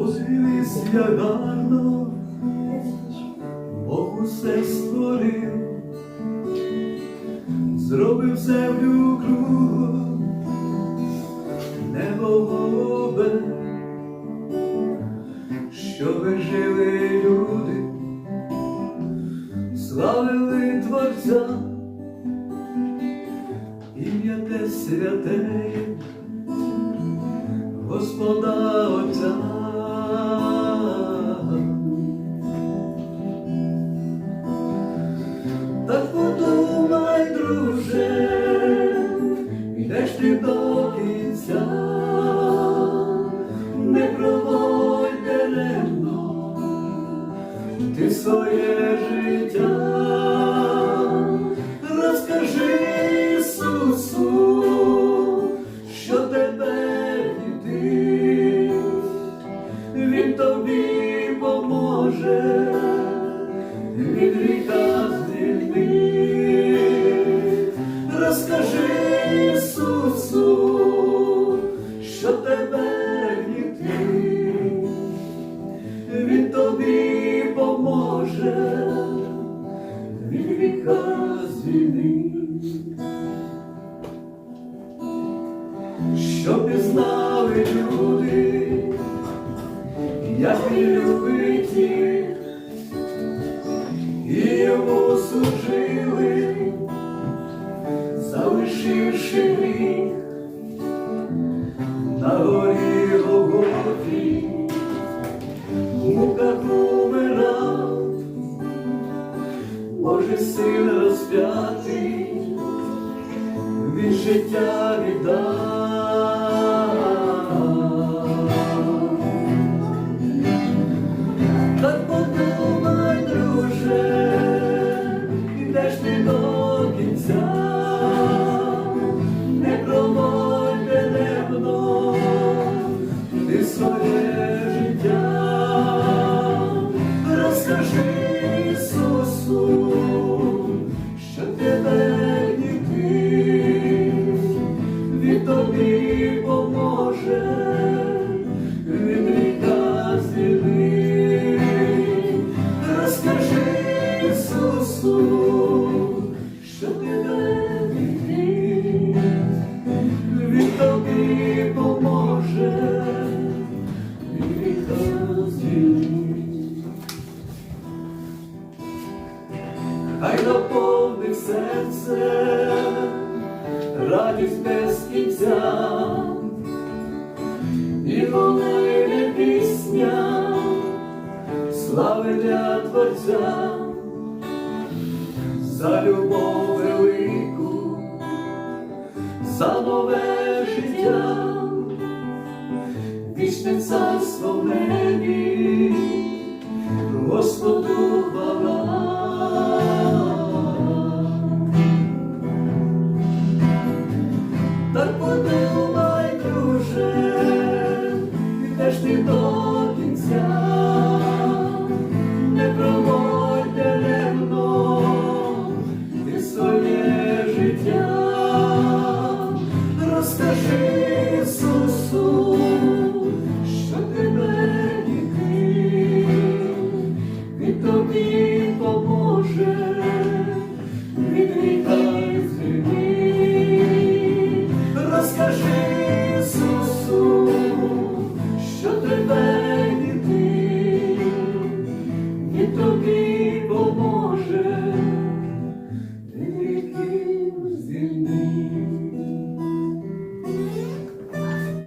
Озивись я гарно, Бог усе створив, зробив землю кругом, небо голубе, щоби жили люди, славили Творця, ім'я те святе, Господа Отця. Ти своє життя, звільнить. Щоб пізнали люди, як він любить їх, і йому служили, залишивши гріх на горі Божий син розп'ятий, від життя віддав. Так подумай, друже, йдеш ти до кінця, не проводь даремно ти своє життя, розкажи Ісусу, серце, радість без кінця, і волине пісня, слави для Творця, за любов велику, за нове життя, вічне царство в небі, Господу хвала. торпоти у байдуже, йдеш ти до кінця, не проводь даремно своє життя, розкажи Ісусу, що тебе ніки, він тобі поможе.